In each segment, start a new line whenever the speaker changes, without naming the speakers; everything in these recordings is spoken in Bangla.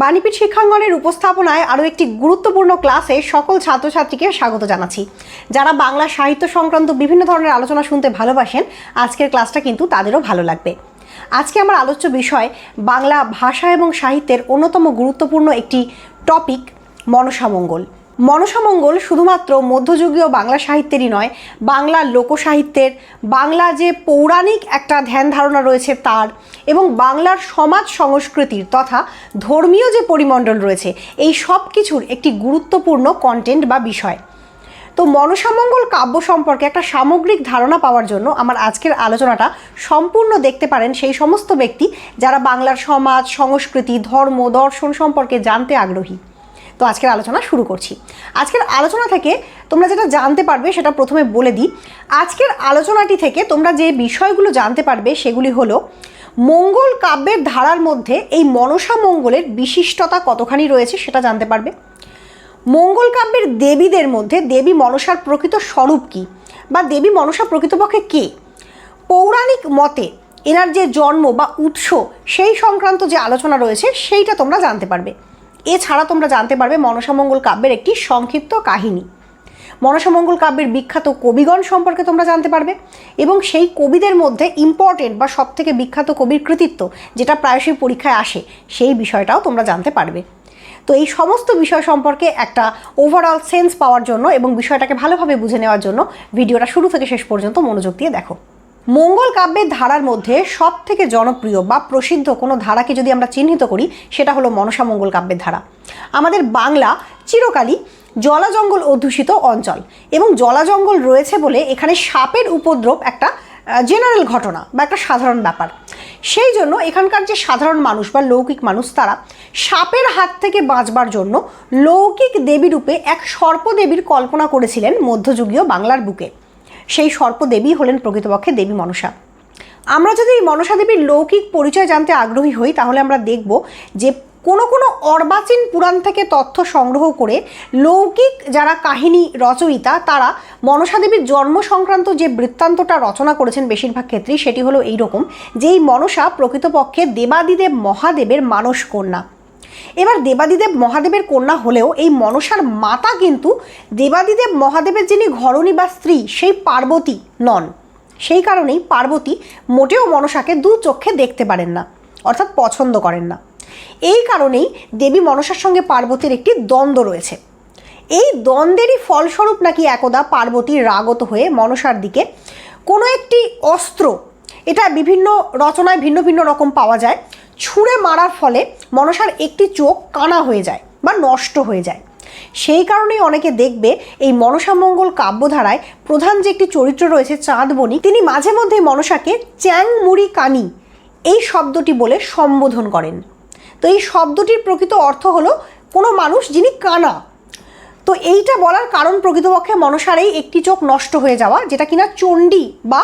বাণীপীঠ শিক্ষাঙ্গনের উপস্থাপনায় আরও একটি গুরুত্বপূর্ণ ক্লাসে সকল ছাত্রছাত্রীকে স্বাগত জানাচ্ছি। যারা বাংলা সাহিত্য সংক্রান্ত বিভিন্ন ধরনের আলোচনা শুনতে ভালোবাসেন, আজকের ক্লাসটা কিন্তু তাদেরও ভালো লাগবে। আজকে আমার আলোচ্য বিষয় বাংলা ভাষা এবং সাহিত্যের অন্যতম গুরুত্বপূর্ণ একটি টপিক মনসামঙ্গল। মনসামঙ্গল শুধুমাত্র মধ্যযুগীয় বাংলা সাহিত্যেরই নয় বাংলা লোকসাহিত্যের, বাংলা যে পৌরাণিক একটা ধ্যান ধারণা রয়েছে তার এবং বাংলার সমাজ সংস্কৃতির তথা ধর্মীয় যে পরিমণ্ডল রয়েছে, এই সব কিছুর একটি গুরুত্বপূর্ণ কন্টেন্ট বা বিষয়। তো মনসামঙ্গল কাব্য সম্পর্কে একটা সামগ্রিক ধারণা পাওয়ার জন্য আমার আজকের আলোচনাটা সম্পূর্ণ দেখতে পারেন সেই সমস্ত ব্যক্তি যারা বাংলার সমাজ, সংস্কৃতি, ধর্ম, দর্শন সম্পর্কে জানতে আগ্রহী। তো আজকের আলোচনা শুরু করছি। আজকের আলোচনা থেকে তোমরা যেটা জানতে পারবে সেটা প্রথমে বলে দিই। আজকের আলোচনাটি থেকে তোমরা যে বিষয়গুলো জানতে পারবে সেগুলি হলো, মঙ্গল কাব্যের ধারার মধ্যে এই মনসা মঙ্গলের বিশিষ্টতা কতখানি রয়েছে সেটা জানতে পারবে। মঙ্গল কাব্যের দেবীদের মধ্যে দেবী মনসার প্রকৃত স্বরূপ কী বা দেবী মনসা প্রকৃতপক্ষে কে? পৌরাণিক মতে এনার যে জন্ম বা উৎস সেই সংক্রান্ত যে আলোচনা রয়েছে সেইটা তোমরা জানতে পারবে। এছাড়া তোমরা জানতে পারবে মনসামঙ্গল কাব্যের একটি সংক্ষিপ্ত কাহিনী। মনসামঙ্গল কাব্যের বিখ্যাত কবিগণ সম্পর্কে তোমরা জানতে পারবে এবং সেই কবিদের মধ্যে ইম্পর্টেন্ট বা সবথেকে বিখ্যাত কবির কৃতিত্ব যেটা প্রায়শই পরীক্ষায় আসে, সেই বিষয়টাও তোমরা জানতে পারবে। তো এই সমস্ত বিষয় সম্পর্কে একটা ওভারঅল সেন্স পাওয়ার জন্য এবং বিষয়টাকে ভালোভাবে বুঝে নেওয়ার জন্য ভিডিওটা শুরু থেকে শেষ পর্যন্ত মনোযোগ দিয়ে দেখো। মঙ্গল কাব্যের ধারার মধ্যে সব থেকে জনপ্রিয় বা প্রসিদ্ধ কোনো ধারাকে যদি আমরা চিহ্নিত করি, সেটা হলো মনসা মঙ্গল কাব্যের ধারা। আমাদের বাংলা চিরকালই জলা জঙ্গল অধ্যুষিত অঞ্চল এবং জলা জঙ্গল রয়েছে বলে এখানে সাপের উপদ্রব একটা জেনারেল ঘটনা বা একটা সাধারণ ব্যাপার। সেই জন্য এখানকার যে সাধারণ মানুষ বা লৌকিক মানুষ, তারা সাপের হাত থেকে বাঁচবার জন্য লৌকিক দেবী রূপে এক সর্পদেবীর কল্পনা করেছিলেন মধ্যযুগীয় বাংলার বুকে। সেই সর্পদেবী হলেন প্রকৃতপক্ষে দেবী মনসা। আমরা যদি এই মনসা দেবীর লৌকিক পরিচয় জানতে আগ্রহী হই, তাহলে আমরা দেখব যে কোনো কোনো অর্বাচীন পুরাণ থেকে তথ্য সংগ্রহ করে লৌকিক যারা কাহিনী রচয়িতা, তারা মনসা দেবীর জন্ম সংক্রান্ত যে বৃত্তান্তটা রচনা করেছেন বেশিরভাগ ক্ষেত্রেই, সেটি হলো এই রকম যে এই মনসা প্রকৃতপক্ষে দেবাদিদেব মহাদেবের মানস কন্যা। এবার দেবাদিদেব মহাদেবের কন্যা হলেও এই মনসার মাতা কিন্তু দেবাদিদেব মহাদেবের যিনি ঘরণী বা স্ত্রী, সেই পার্বতী নন। সেই কারণেই পার্বতী মোটেও মনসাকে দু চোখে দেখতে পারেন না, অর্থাৎ পছন্দ করেন না। এই কারণেই দেবী মনসার সঙ্গে পার্বতীর একটি দ্বন্দ্ব রয়েছে। এই দ্বন্দ্বেরই ফলস্বরূপ নাকি একদা পার্বতীর রাগত হয়ে মনসার দিকে কোনো একটি অস্ত্র, এটা বিভিন্ন রচনায় ভিন্ন ভিন্ন রকম পাওয়া যায় ছুঁড়ে মারার ফলে মনসার একটি চোখ কানা হয়ে যায় বা নষ্ট হয়ে যায়। সেই কারণেই অনেকে দেখবে এই মনসামঙ্গল কাব্যধারায় প্রধান যে একটি চরিত্র রয়েছে চাঁদবনি তিনি মাঝে মধ্যে মনসাকে চ্যাং মুড়ি কানি এই শব্দটি বলে সম্বোধন করেন। তো এই শব্দটির প্রকৃত অর্থ হলো কোনো মানুষ যিনি কানা। তো এইটা বলার কারণ প্রকৃতপক্ষে মনসার এই একটি চোখ নষ্ট হয়ে যাওয়া, যেটা কিনা চণ্ডী বা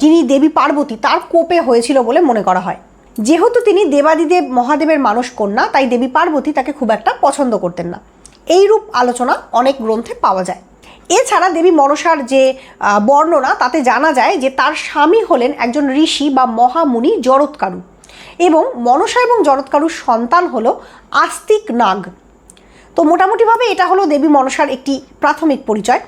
যিনি দেবী পার্বতী, তার কোপে হয়েছিল বলে মনে করা হয়। যেহেতু তিনি দেবাদিদেব মহাদেবের মানুষ কন্যা, তাই দেবী পার্বতী তাকে খুব একটা পছন্দ করতেন না। এই রূপ আলোচনা অনেক গ্রন্থে পাওয়া যায়। এছাড়া দেবী মনসার যে বর্ণনা, তাতে জানা যায় যে তার স্বামী হলেন একজন ঋষি বা মহামুনি জরৎকারু এবং মনসা এবং জরৎকারুর সন্তান হল আস্তিক নাগ। তো মোটামুটিভাবে এটা হলো দেবী মনসার একটি প্রাথমিক পরিচয়।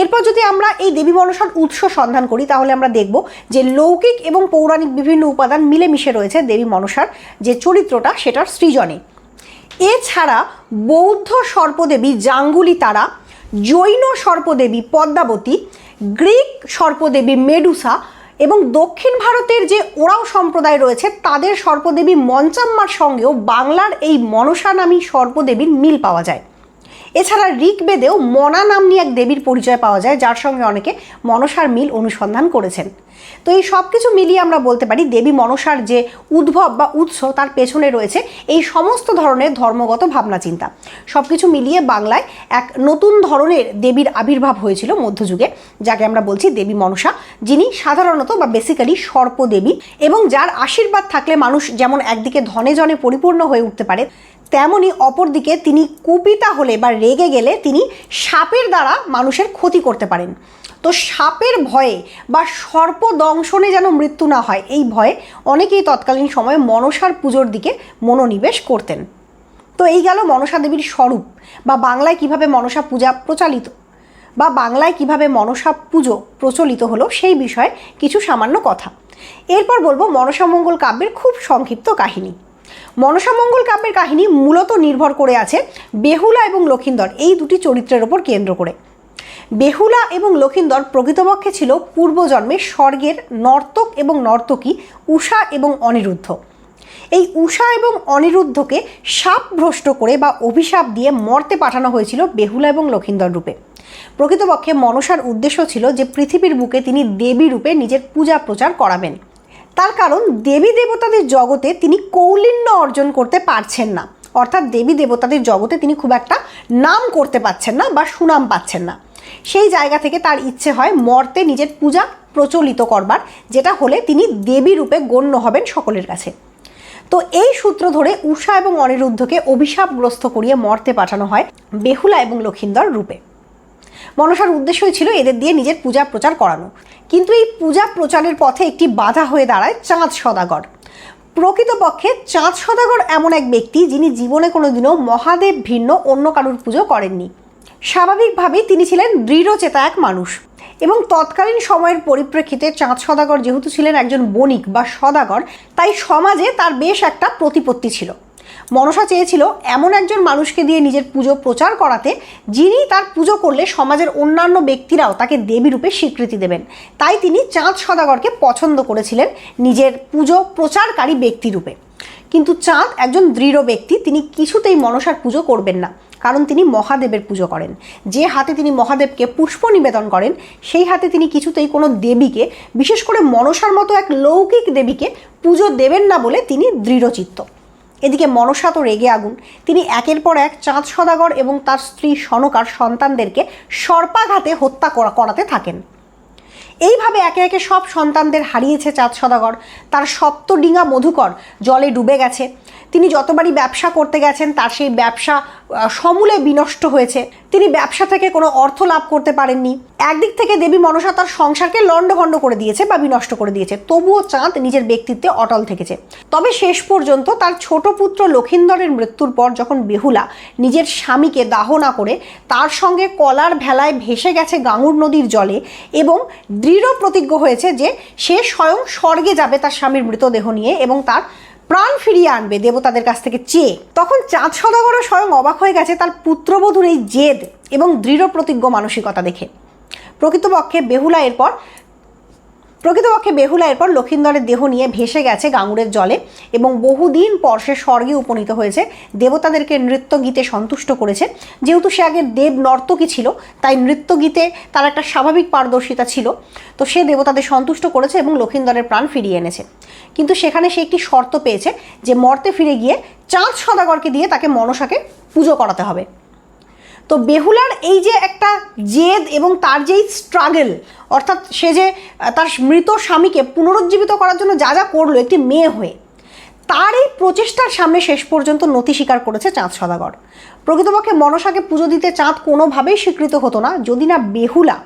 এরপর যদি আমরা এই দেবী মনসার উৎস সন্ধান করি, তাহলে আমরা দেখব যে লৌকিক এবং পৌরাণিক বিভিন্ন উপাদান মিলেমিশে রয়েছে দেবী মনসার যে চরিত্রটা, সেটার সৃজনে। এছাড়া বৌদ্ধ সর্পদেবী জাঙ্গুলি তারা, জৈন সর্পদেবী পদ্মাবতী, গ্রিক সর্পদেবী মেডুসা এবং দক্ষিণ ভারতের যে ওরাও সম্প্রদায় রয়েছে, তাদের সর্পদেবী মঞ্চাম্মার সঙ্গেও বাংলার এই মনসা নামী সর্পদেবীর মিল পাওয়া যায়। এছাড়া ঋগ্বেদেও মনা নামনি এক দেবীর পরিচয় পাওয়া যায়, যার সঙ্গে অনেকে মনসার মিল অনুসন্ধান করেছেন। তো এই সব কিছু মিলিয়ে আমরা বলতে পারি, দেবী মনসার যে উদ্ভব বা উৎস তার পেছনে রয়েছে এই সমস্ত ধরনের ধর্মগত ভাবনা চিন্তা সব কিছু মিলিয়ে বাংলায় এক নতুন ধরনের দেবীর আবির্ভাব হয়েছিল মধ্যযুগে, যাকে আমরা বলছি দেবী মনসা, যিনি সাধারণত বা বেসিক্যালি সর্পদেবী এবং যার আশীর্বাদ থাকলে মানুষ যেমন একদিকে ধনে জনে পরিপূর্ণ হয়ে উঠতে পারে তেমনই অপরদিকে তিনি কুপিতা হলে বা রেগে গেলে তিনি সাপের দ্বারা মানুষের ক্ষতি করতে পারেন। তো সাপের ভয়ে বা সর্প দংশনে যেন মৃত্যু না হয়, এই ভয়ে অনেকেই তৎকালীন সময়ে মনসার পুজোর দিকে মনোনিবেশ করতেন। তো এই গেল মনসা দেবীর স্বরূপ, বা বাংলায় কীভাবে মনসা পূজা প্রচালিত, বা বাংলায় কীভাবে মনসা পুজো প্রচলিত হলো সেই বিষয়ে কিছু সামান্য কথা। এরপর বলব মনসামঙ্গল কাব্যের খুব সংক্ষিপ্ত কাহিনী। মনসামঙ্গল কাব্যের কাহিনী মূলত নির্ভর করে আছে বেহুলা এবং লক্ষিন্দর, এই দুটি চরিত্রের ওপর কেন্দ্র করে। বেহুলা এবং লক্ষিন্দর প্রকৃতপক্ষে ছিল পূর্বজন্মের স্বর্গের নর্তক এবং নর্তকী উষা এবং অনিরুদ্ধ। এই উষা এবং অনিরুদ্ধকে সাপ ভ্রষ্ট করে বা অভিশাপ দিয়ে মর্তে পাঠানো হয়েছিল বেহুলা এবং লক্ষিন্দর রূপে। প্রকৃতপক্ষে মনসার উদ্দেশ্য ছিল যে পৃথিবীর বুকে তিনি দেবী রূপে নিজের পূজা প্রচার করাবেন। তার কারণ দেবী দেবতাদের জগতে তিনি কৌলিন্য অর্জন করতে পারছেন না। অর্থাৎ দেবী দেবতাদের জগতে তিনি খুব একটা নাম করতে পারছেন না বা সুনাম পাচ্ছেন না। সেই জায়গা থেকে তার ইচ্ছে হয় মর্তে নিজের পূজা প্রচলিত করবার, যেটা হলে তিনি দেবী রূপে গণ্য হবেন সকলের কাছে। তো এই সূত্র ধরে উষা এবং অনিরুদ্ধকে অভিশাপগ্রস্ত করিয়ে মর্তে পাঠানো হয় বেহুলা এবং লক্ষিন্দর রূপে। মনসার উদ্দেশ্যই ছিল এদের দিয়ে নিজের পূজা প্রচার করানো। কিন্তু এই পূজা প্রচারের পথে একটি বাধা হয়ে দাঁড়ায় চাঁদ সদাগর। প্রকৃতপক্ষে চাঁদ সদাগর এমন এক ব্যক্তি যিনি জীবনে কোনোদিনও মহাদেব ভিন্ন অন্য কারুর পুজো করেননি। স্বাভাবিকভাবেই তিনি ছিলেন দৃঢ়চেতা এক মানুষ এবং তৎকালীন সময়ের পরিপ্রেক্ষিতে চাঁদ সদাগর যেহেতু ছিলেন একজন বণিক বা সদাগর, তাই সমাজে তার বেশ একটা প্রতিপত্তি ছিল। মনসা চেয়েছিল এমন একজন মানুষকে দিয়ে নিজের পুজো প্রচার করাতে, যিনি তার পুজো করলে সমাজের অন্যান্য ব্যক্তিরাও তাকে দেবী রূপে স্বীকৃতি দেবেন। তাই তিনি চাঁদ সদাগরকে পছন্দ করেছিলেন নিজের পুজো প্রচারকারী ব্যক্তি রূপে। কিন্তু চাঁদ একজন দৃঢ় ব্যক্তি, তিনি কিছুতেই মনসার পুজো করবেন না, কারণ তিনি মহাদেবের পুজো করেন। যে হাতে তিনি মহাদেবকে পুষ্প নিবেদন করেন, সেই হাতে তিনি কিছুতেই কোনো দেবীকে, বিশেষ করে মনসার মতো এক লৌকিক দেবীকে পুজো দেবেন না বলে তিনি দৃঢ়চিত্ত। এদিকে মনসা তো রেগে আগুন। তিনি একের পর এক চাঁদ সদাগর এবং তার স্ত্রী সনকার সন্তানদেরকে সর্পাঘাতে হত্যা করা, করাতে থাকেন। এইভাবে একে একে সব সন্তানদের হারিয়েছে চাঁদ সদাগর। তার সপ্তডিঙা মধুকর জলে ডুবে গেছে। তিনি যতবারই ব্যবসা করতে গেছেন, তার সেই ব্যবসা সমূলে বিনষ্ট হয়েছে। তিনি ব্যবসা থেকে কোনো অর্থ লাভ করতে পারেননি। একদিক থেকে দেবী মনসা তার সংসারকে লণ্ডভণ্ড করে দিয়েছে বা বিনষ্ট করে দিয়েছে। তবুও চাঁদ নিজের ব্যক্তিত্বে অটল থেকেছে। তবে শেষ পর্যন্ত তার ছোট পুত্র লক্ষিন্দরের মৃত্যুর পর যখন বেহুলা নিজের স্বামীকে দাহ না করে, তার সঙ্গে কলার ভেলায় ভেসে গেছে গাঙুর নদীর জলে এবং দৃঢ় প্রতিজ্ঞ হয়েছে যে সে স্বয়ং স্বর্গে যাবে তার স্বামীর মৃতদেহ নিয়ে এবং তার প্রাণ ফিরিয়ে আনবে দেবতাদের কাছ থেকে চেয়ে। তখন চাঁদ সদাগরও স্বয়ং অবাক হয়ে গেছে তার পুত্রবধূর এই জেদ এবং দৃঢ় প্রতিজ্ঞ মানসিকতা দেখে। প্রকৃতপক্ষে বেহুলা এরপর প্রকৃতপক্ষে বেহুলা এরপর লক্ষিন্দরের দেহ নিয়ে ভেসে গেছে গাঙুরের জলে এবং বহুদিন পর সে স্বর্গে উপনীত হয়েছে। দেবতাদেরকে নৃত্য গীতে সন্তুষ্ট করেছে। যেহেতু সে আগে দেব নর্তকী ছিল, তাই নৃত্য গীতে তার একটা স্বাভাবিক পারদর্শিতা ছিল। তো সে দেবতাদের সন্তুষ্ট করেছে এবং লক্ষিন্দরের প্রাণ ফিরিয়ে এনেছে। কিন্তু সেখানে সে একটি শর্ত পেয়েছে যে মর্তে ফিরে গিয়ে চাঁদ সদাগরকে দিয়ে তাকে মনসাকে পুজো করাতে হবে। তো বেহুলার এই যে একটা জেদ এবং তার যেই স্ট্রাগল অর্থাৎ সে যে তার মৃত স্বামীকে পুনরুজ্জীবিত করার জন্য যা যা করল একটি মেয়ে হয়ে, তার এই প্রচেষ্টার সামনে শেষ পর্যন্ত নতি স্বীকার করেছে চাঁদ সদাগর। প্রকৃতপক্ষে মনসাকে পুজো দিতে চাঁদ কোনোভাবেই স্বীকৃত হতো না, যদি না বেহুলা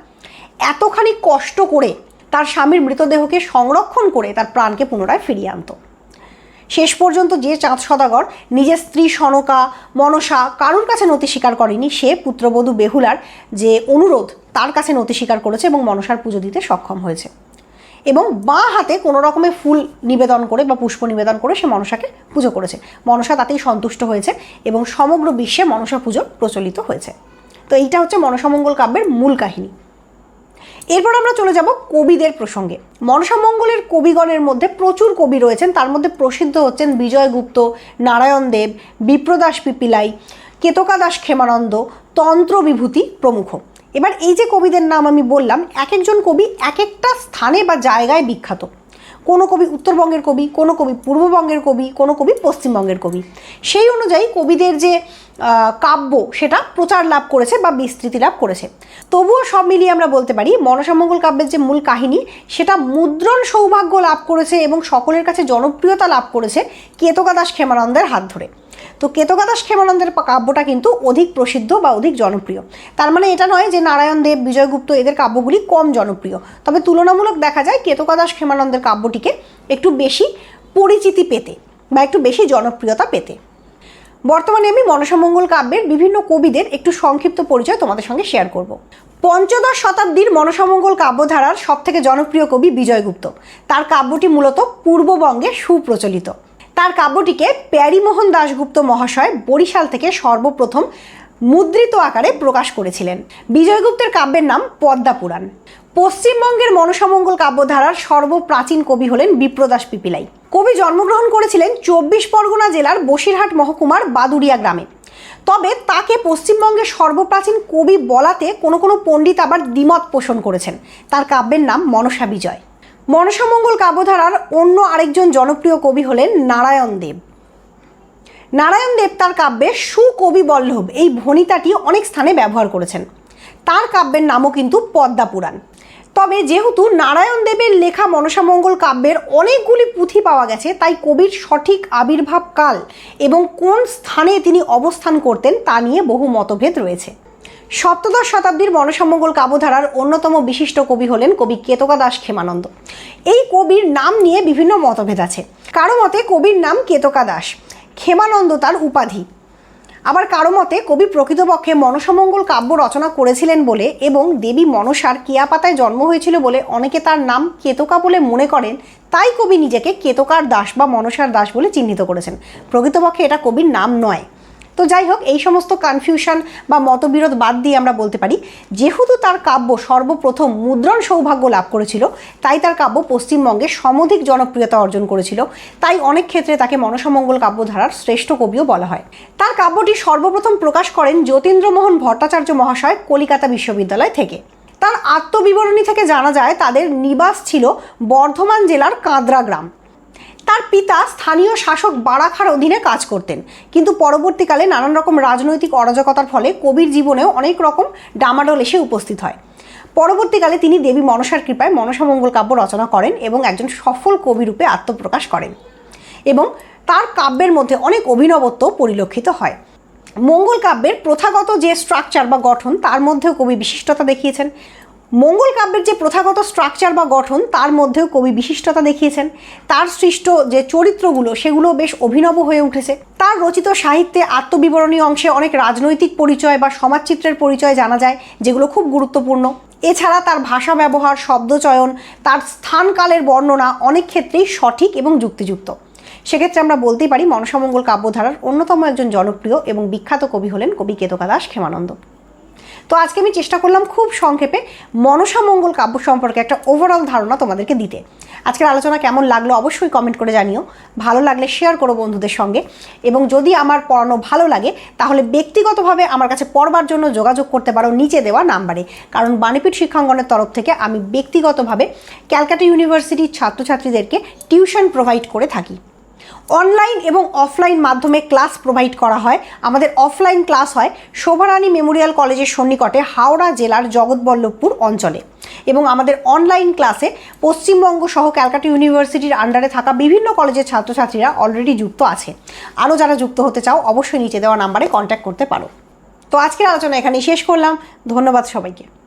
এতখানি কষ্ট করে তার স্বামীর মৃতদেহকে সংরক্ষণ করে তার প্রাণকে পুনরায় ফিরিয়ে আনতো। শেষ পর্যন্ত যে চাঁদ সদাগর, নিজের স্ত্রী সনকা, মনসা কারুর কাছে নতি স্বীকার করেনি, সে পুত্রবধূ বেহুলার যে অনুরোধ, তার কাছে নতি স্বীকার করেছে এবং মনসার পুজো দিতে সক্ষম হয়েছে। এবং বাঁ হাতে কোনো রকমের ফুল নিবেদন করে বা পুষ্প নিবেদন করে সে মনসাকে পুজো করেছে। মনসা তাতেই সন্তুষ্ট হয়েছে এবং সমগ্র বিশ্বে মনসা পুজো প্রচলিত হয়েছে। তো এইটা হচ্ছে মনসামঙ্গল কাব্যের মূল কাহিনী। এরপর আমরা চলে যাব কবিদের প্রসঙ্গে। মনসা মঙ্গলের কবিগণের মধ্যে প্রচুর কবি রয়েছেন। তার মধ্যে প্রসিদ্ধ হচ্ছেন বিজয়গুপ্ত নারায়ণ দেব, বিপ্রদাস পিপিলাই, কেতকা দাস ক্ষেমানন্দ, তন্ত্র বিভূতি প্রমুখ। এবার এই যে কবিদের নাম আমি বললাম, এক একজন কবি এক একটা স্থানে বা জায়গায় বিখ্যাত। কোনো কবি উত্তরবঙ্গের কবি, কোনো কবি পূর্ববঙ্গের কবি, কোনো কবি পশ্চিমবঙ্গের কবি। সেই অনুযায়ী কবিদের যে কাব্য, সেটা প্রচার লাভ করেছে বা বিস্তৃতি লাভ করেছে। তবুও সব মিলিয়ে আমরা বলতে পারি মনসামঙ্গল কাব্যের যে মূল কাহিনী, সেটা মুদ্রণ সৌভাগ্য লাভ করেছে এবং সকলের কাছে জনপ্রিয়তা লাভ করেছে কেতকা দাস ক্ষেমানন্দের হাত ধরে। তো কেতকা দাস ক্ষেমানন্দের কাব্যটা কিন্তু অধিক প্রসিদ্ধ বা অধিক জনপ্রিয়। তার মানে এটা নয় যে নারায়ণ দেব বিজয়গুপ্ত এদের কাব্যগুলি কম জনপ্রিয়। তবে তুলনামূলক দেখা যায় কেতকা দাস ক্ষেমানন্দের কাব্যটিকে একটু বেশি পরিচিতি পেতে বা একটু বেশি জনপ্রিয়তা পেতে। বর্তমানে আমি মনসামঙ্গল কাব্যের বিভিন্ন কবিদের একটু সংক্ষিপ্ত পরিচয় তোমাদের সঙ্গে শেয়ার করব। পঞ্চদশ শতাব্দীর মনসামঙ্গল কাব্যধারার সবথেকে জনপ্রিয় কবি বিজয়গুপ্ত তার কাব্যটি মূলত পূর্ববঙ্গে সুপ্রচলিত। তার কাব্যটিকে প্যারিমোহন দাশগুপ্ত মহাশয় বরিশাল থেকে সর্বপ্রথম মুদ্রিত আকারে প্রকাশ করেছিলেন। বিজয়গুপ্তের কাব্যের নাম পদ্মা পুরাণ। পশ্চিমবঙ্গের মনসামঙ্গল কাব্যধারার সর্বপ্রাচীন কবি হলেন বিপ্রদাস পিপিলাই। কবি জন্মগ্রহণ করেছিলেন চব্বিশ পরগনা জেলার বসিরহাট মহকুমার বাদুরিয়া গ্রামে। তবে তাকে পশ্চিমবঙ্গের সর্বপ্রাচীন কবি বলাতে কোনো কোনো পণ্ডিত আবার দ্বিমত পোষণ করেছেন। তার কাব্যের নাম মনসা বিজয়। মনসামঙ্গল কাব্যধারার অন্য আরেকজন জনপ্রিয় কবি হলেন নারায়ণ দেব। নারায়ণ দেব তার কাব্যে সুকবি বল্লভ, এই ভণিতাটি অনেক স্থানে ব্যবহার করেছেন। তার কাব্যের নামও কিন্তু পদ্মা পুরাণ। তবে যেহেতু নারায়ণ দেবের লেখা মনসামঙ্গল কাব্যের অনেকগুলি পুঁথি পাওয়া গেছে, তাই কবির সঠিক আবির্ভাব কাল এবং কোন স্থানে তিনি অবস্থান করতেন তা নিয়ে বহু মতভেদ রয়েছে। সপ্তদশ শতাব্দীর মনসামঙ্গল কাব্যধারার অন্যতম বিশিষ্ট কবি হলেন কবি কেতকা দাস ক্ষেমানন্দ। এই কবির নাম নিয়ে বিভিন্ন মতভেদ আছে। কারও মতে কবির নাম কেতকা দাস, ক্ষেমানন্দ তার উপাধি। আবার কারও মতে কবি প্রকৃতপক্ষে মনসমঙ্গল কাব্য রচনা করেছিলেন বলে এবং দেবী মনসার কেয়াপাতায় জন্ম হয়েছিল বলে অনেকে তার নাম কেতকা বলে মনে করেন, তাই কবি নিজেকে কেতকার দাস বা মনসার দাস বলে চিহ্নিত করেছেন। প্রকৃতপক্ষে এটা কবির নাম নয়। তো যাই হোক, এই সমস্ত কনফিউশন বা মতবিরোধ বাদ দিয়ে আমরা বলতে পারি, যেহেতু তার কাব্য সর্বপ্রথম মুদ্রণ সৌভাগ্য লাভ করেছিল, তাই তার কাব্য পশ্চিমবঙ্গে সমধিক জনপ্রিয়তা অর্জন করেছিল, তাই অনেক ক্ষেত্রে তাকে মনসামঙ্গল কাব্যধারার শ্রেষ্ঠ কবিও বলা হয়। তার কাব্যটি সর্বপ্রথম প্রকাশ করেন যতীন্দ্রমোহন ভট্টাচার্য মহাশয় কলিকাতা বিশ্ববিদ্যালয় থেকে। তার আত্মবিবরণী থেকে জানা যায়, তাদের নিবাস ছিল বর্ধমান জেলার কাঁদরা গ্রাম। তার পিতা স্থানীয় শাসক বারাখার অধীনে কাজ করতেন। কিন্তু পরবর্তীকালে নানান রকম রাজনৈতিক অরাজকতার ফলে কবির জীবনেও অনেক রকম ডামাডোল এসে উপস্থিত হয়। পরবর্তীকালে তিনি দেবী মনসার কৃপায় মনসামঙ্গল কাব্য রচনা করেন এবং একজন সফল কবিরূপে আত্মপ্রকাশ করেন এবং তার কাব্যের মধ্যে অনেক অভিনবত্ব পরিলক্ষিত হয়। মঙ্গল কাব্যের প্রথাগত যে স্ট্রাকচার বা গঠন, তার মধ্যেও কবি বিশিষ্টতা দেখিয়েছেন। মঙ্গল কাব্যের যে প্রথাগত স্ট্রাকচার বা গঠন, তার মধ্যেও কবি বিশিষ্টতা দেখিয়েছেন। তার সৃষ্ট যে চরিত্রগুলো সেগুলো বেশ অভিনব হয়ে উঠেছে। তার রচিত সাহিত্যে আত্মবিবরণী অংশে অনেক রাজনৈতিক পরিচয় বা সমাজচিত্রের পরিচয় জানা যায়, যেগুলো খুব গুরুত্বপূর্ণ। এছাড়া তার ভাষা ব্যবহার শব্দচয়ন তার স্থানকালের বর্ণনা অনেক ক্ষেত্রেই সঠিক এবং যুক্তিযুক্ত। সেক্ষেত্রে আমরা বলতেই পারি মনসামঙ্গল কাব্যধারার অন্যতম একজন জনপ্রিয় এবং বিখ্যাত কবি হলেন কবি কেতকা দাস ক্ষেমানন্দ। তো আজকে আমি চেষ্টা করলাম খুব সংক্ষেপে মনসা মঙ্গল কাব্য সম্পর্কে একটা ওভারঅল ধারণা তোমাদেরকে দিতে। আজকের আলোচনা কেমন লাগল অবশ্যই কমেন্ট করে জানিও। ভালো লাগলে শেয়ার করো বন্ধুদের সঙ্গে। এবং যদি আমার পড়ানো ভালো লাগে, তাহলে ব্যক্তিগতভাবে আমার কাছে পড়বার জন্য যোগাযোগ করতে পারো নিচে দেওয়া নাম্বারে। কারণ বাণীপীঠ শিক্ষাঙ্গনের তরফ থেকে আমি ব্যক্তিগতভাবে ক্যালকাটা ইউনিভার্সিটির ছাত্রছাত্রীদেরকে টিউশন প্রোভাইড করে থাকি। অনলাইন এবং অফলাইন মাধ্যমে ক্লাস প্রোভাইড করা হয়। আমাদের অফলাইন ক্লাস হয় শোভারানী মেমোরিয়াল কলেজের সন্নিকটে হাওড়া জেলার জগৎবল্লভপুর অঞ্চলে। এবং আমাদের অনলাইন ক্লাসে পশ্চিমবঙ্গ সহ ক্যালকাটা ইউনিভার্সিটির আন্ডারে থাকা বিভিন্ন কলেজের ছাত্রছাত্রীরা অলরেডি যুক্ত আছে। আরও যারা যুক্ত হতে চাও, অবশ্যই নিচে দেওয়া নাম্বারে কন্ট্যাক্ট করতে পারো। তো আজকের আলোচনা এখানেই শেষ করলাম। ধন্যবাদ সবাইকে।